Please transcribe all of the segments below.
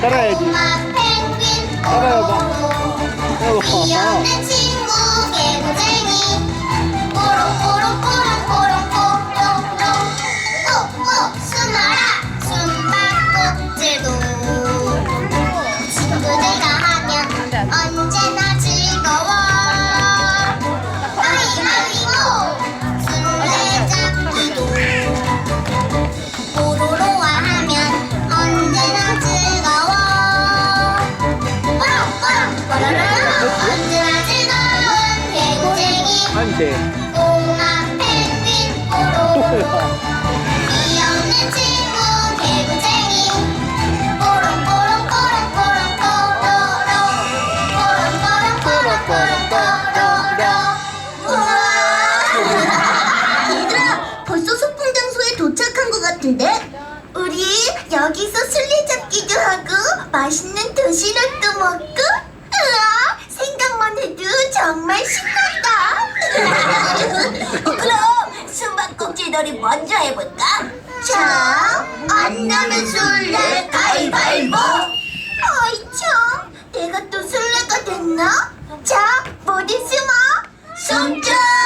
Tara, Eddie. Tara, Eddie. Tara, Eddie. 啊 너희들이 먼저 해볼까? 자, 안나는 술래 가위바위보. 어이 참, 내가 또 술래가 됐나? 자, 어디 숨어? 숨겨.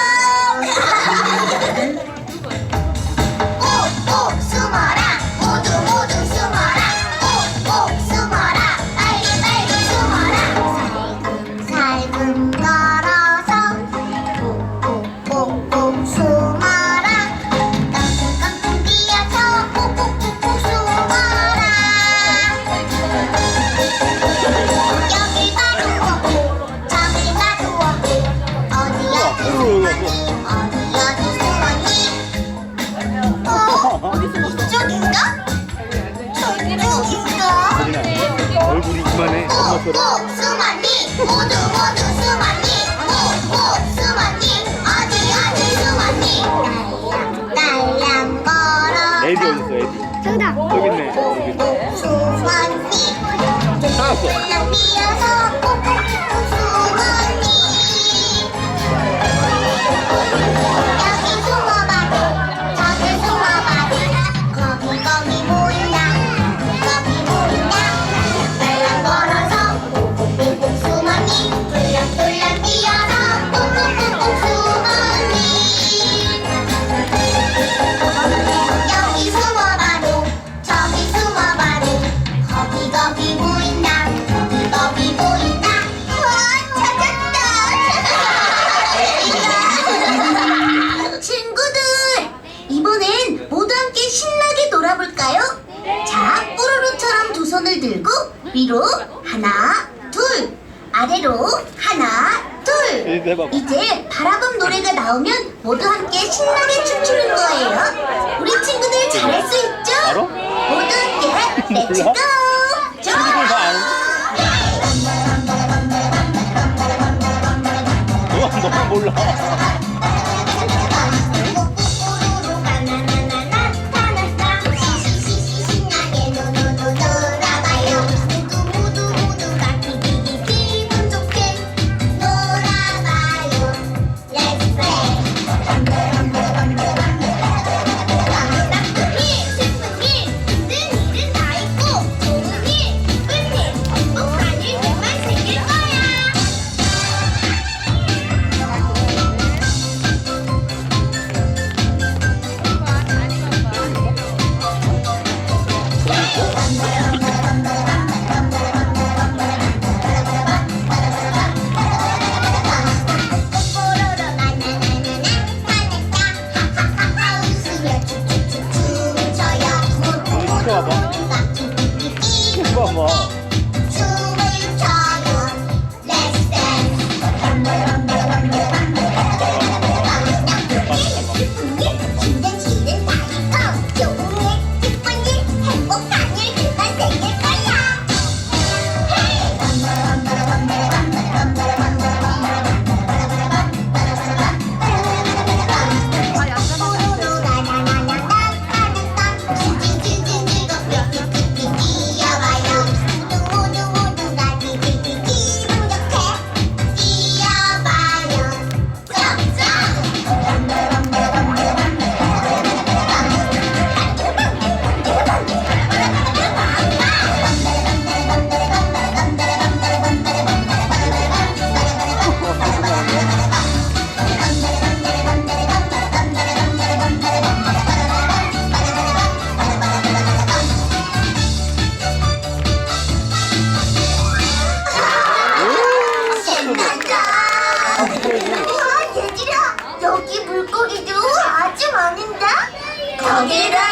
꾹꾹 수만이 모두 모두 수만디 꾹꾹 수만디 어디 어디 수만디 딸랑 딸랑 걸어 에디 어디 있어 에디? 정답. 여기 있네. 여기 있네. 수만이 나왔어. 난 뛰어서 위로 하나 둘. 아래로 하나 둘. 이제 바라봄 노래가 나오면 모두 함께 신나게 I'll be there.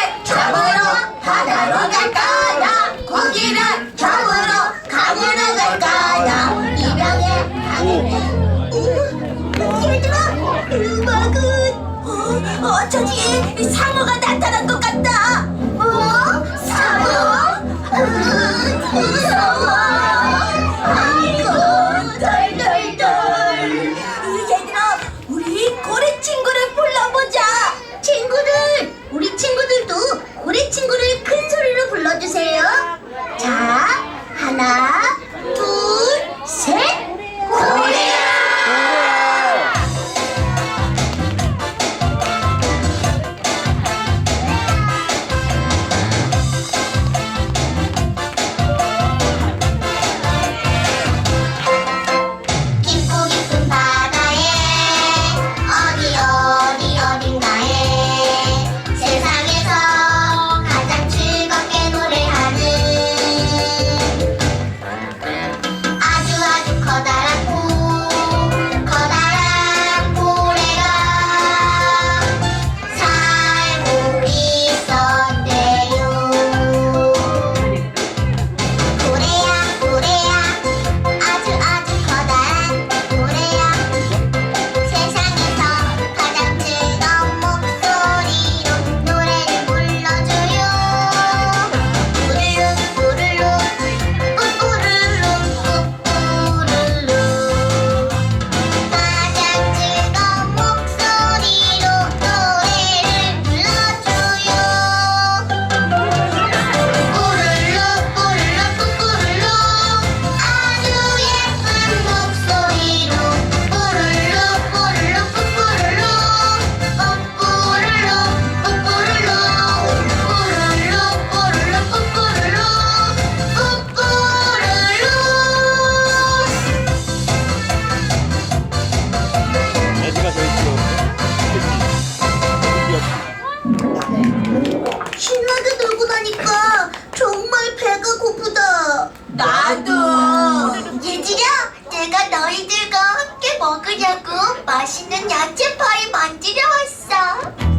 하려고 맛있는 야채 파이 만지려 왔어.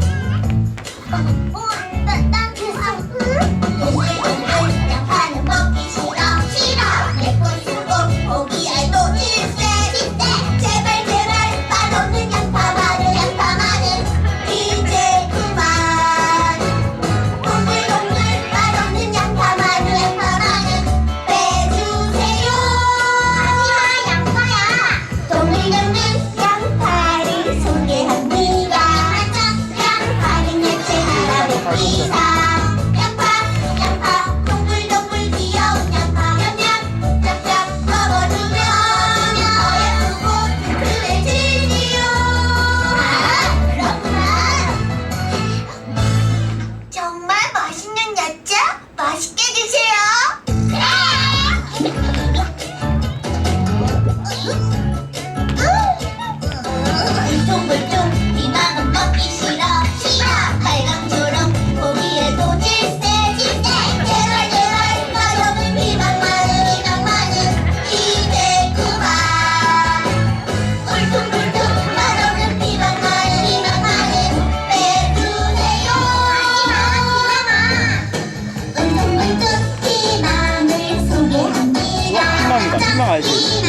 大一点